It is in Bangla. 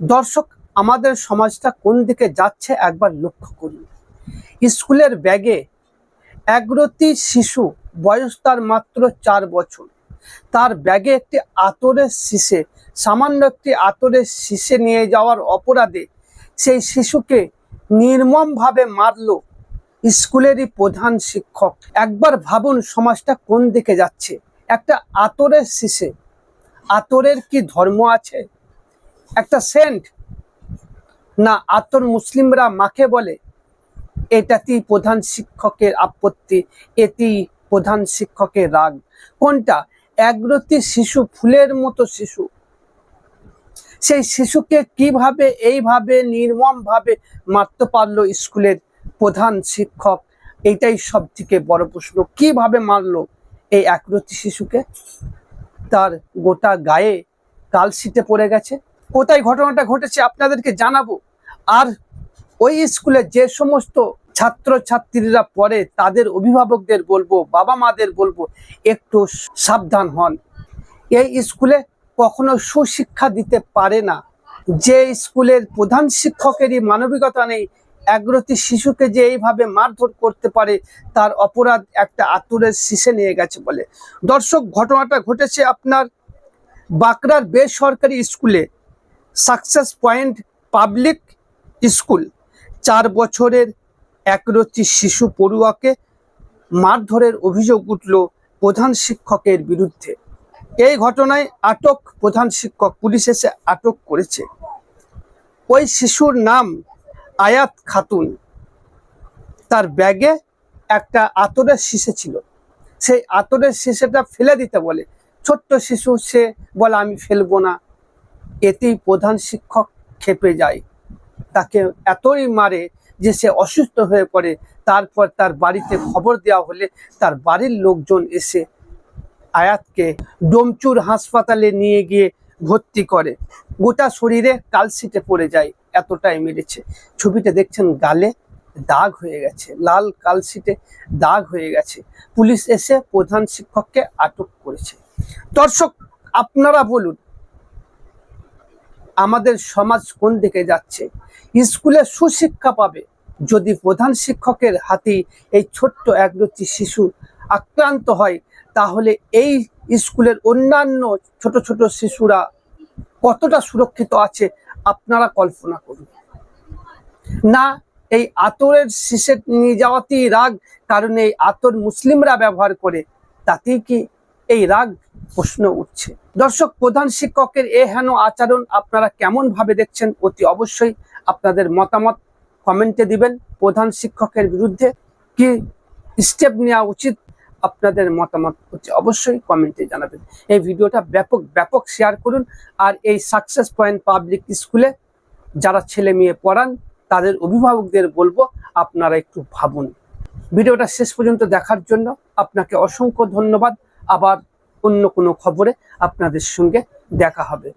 দর্শক, আমাদের সমাজটা কোন দিকে যাচ্ছে একবার লক্ষ্য করুন। স্কুলের ব্যাগে একরতি শিশু বয়স তার মাত্র চার বছর। তার ব্যাগে একটি আতরের শীষে সামান্য একটি আতরের শীষে নিয়ে যাওয়ার অপরাধে সেই শিশুকে নির্মমভাবে মারল স্কুলেরই প্রধান শিক্ষক। একবার ভাবুন, সমাজটা কোন দিকে যাচ্ছে? একটা আতরের শীষে আতরের কি ধর্ম আছে? একটা সেন্ট। না, আতর মুসলিমরা মাকে বলে। এটাতেই প্রধান শিক্ষকের আপত্তি, এতেই প্রধান শিক্ষকের রাগ। কোনটা? একরতি শিশু ফুলের মতো শিশু। সেই শিশুকে কীভাবে, এইভাবে, নির্মমভাবে মারতে পারল স্কুলের প্রধান শিক্ষক? এটাই সব থেকে বড় প্রশ্ন। কীভাবে মারলো এই একরতি শিশুকে? তার গোটা গায়ে কালশিটে পড়ে গেছে। কোথায় ঘটনাটা ঘটেছে আপনাদেরকে জানাব। আর ওই স্কুলে যে সমস্ত ছাত্র ছাত্রীরা পড়ে, তাদের অভিভাবকদের বলব, বাবা মাদের বলব, একটু সাবধান হন। এই স্কুলে কখনো সুশিক্ষা দিতে পারে না। যে স্কুলের প্রধান শিক্ষকেরই মানবিকতা নেই একরতি শিশুকে যে এইভাবে মারধর করতে পারে, তার অপরাধ একটা আতুরের শীষে নিয়ে গেছে বলে। দর্শক, ঘটনাটা ঘটেছে আপনার বাঁকড়ার বেসরকারি স্কুলে। Success point public school. চার বছরের একরতি শিশু পড়ুয়াকে মারধরের অভিযোগ উঠল প্রধান শিক্ষকের বিরুদ্ধে। এই ঘটনায় আটক প্রধান শিক্ষক পুলিশ এসে আটক করেছে। ওই শিশুর নাম আয়াত খাতুন। তার ব্যাগে একটা আতরের শিশে ছিল। সেই আতরের শিশেটা ফেলে দিতে বলে। ছোট্ট শিশু সে বলে, আমি ফেলব না। এতেই প্রধান শিক্ষক খেপে যায়। তাকে এতই মারে যে সে অসুস্থ হয়ে পড়ে। তারপর তার বাড়িতে খবর দেওয়া হলে তার বাড়ির লোকজন এসে আয়াতকে ডোমচুর হাসপাতালে নিয়ে গিয়ে ভর্তি করে। গোটা শরীরে কালশিটে পড়ে যায়, এতটাই মেরেছে। ছবিটা দেখছেন, গালে দাগ হয়ে গেছে, লাল কালশিটে দাগ হয়ে গেছে। পুলিশ এসে প্রধান শিক্ষককে আটক করেছে। দর্শক, আপনারা বলুন আমাদের সমাজ কোন দিকে যাচ্ছে? স্কুলে সুশিক্ষা পাবে যদি প্রধান শিক্ষকের হাতে এই ছোট্ট একরতি শিশু আক্রান্ত হয়, তাহলে এই স্কুলের অন্যান্য ছোট ছোট শিশুরা কতটা সুরক্ষিত আছে আপনারা কল্পনা করুন। না, এই আতরের শীষে নিয়ে যাওয়াতেই রাগ, কারণ এই আতর মুসলিমরা ব্যবহার করে, তাতেই কি এই রাগ প্রশ্ন উঠছে। দর্শক, প্রধান শিক্ষকের এ হেন আচরণ আপনারা কেমন ভাবে দেখছেন অতি অবশ্যই আপনাদের মতামত কমেন্টে দিবেন। প্রধান শিক্ষকের বিরুদ্ধে কি স্টেপ নেওয়া উচিত আপনাদের মতামত হচ্ছে অবশ্যই কমেন্টে জানাবেন। এই ভিডিওটা ব্যাপক ব্যাপক শেয়ার করুন আর এই সাকসেস পয়েন্ট পাবলিক স্কুলে যারা ছেলে মেয়ে পড়ান, তাদের অভিভাবকদের বলব আপনারা একটু ভাবুন। ভিডিওটা শেষ পর্যন্ত দেখার জন্য আপনাকে অসংখ্য ধন্যবাদ। আবার অন্য কোনো খবরে আপনাদের সঙ্গে দেখা হবে।